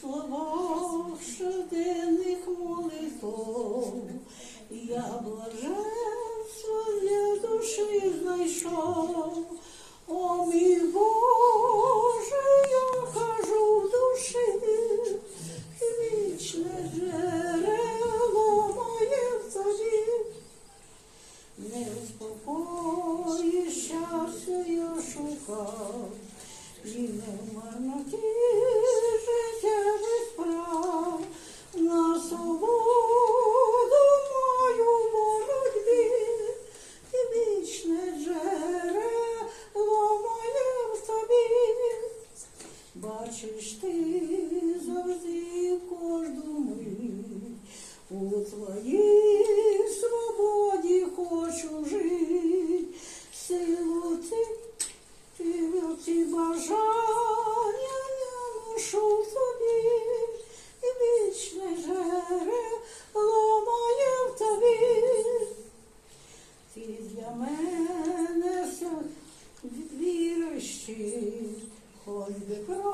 словах щоденних молитов, я блаженство для душі знайшов. О я хожу в душі, вічне джерело моє в тобі. Не успокої щастя я шукав, і не в Бачиш ти завжди кожну мить, у твоїй свободі хочу жити, силу ти, ти, ці бажання я ношу в собі, і вічне джерело моє в тобі. Ти для мене вірощі, хоч би кров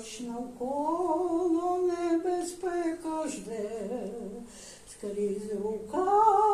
хоч навколо небезпека жде, скрізь рука.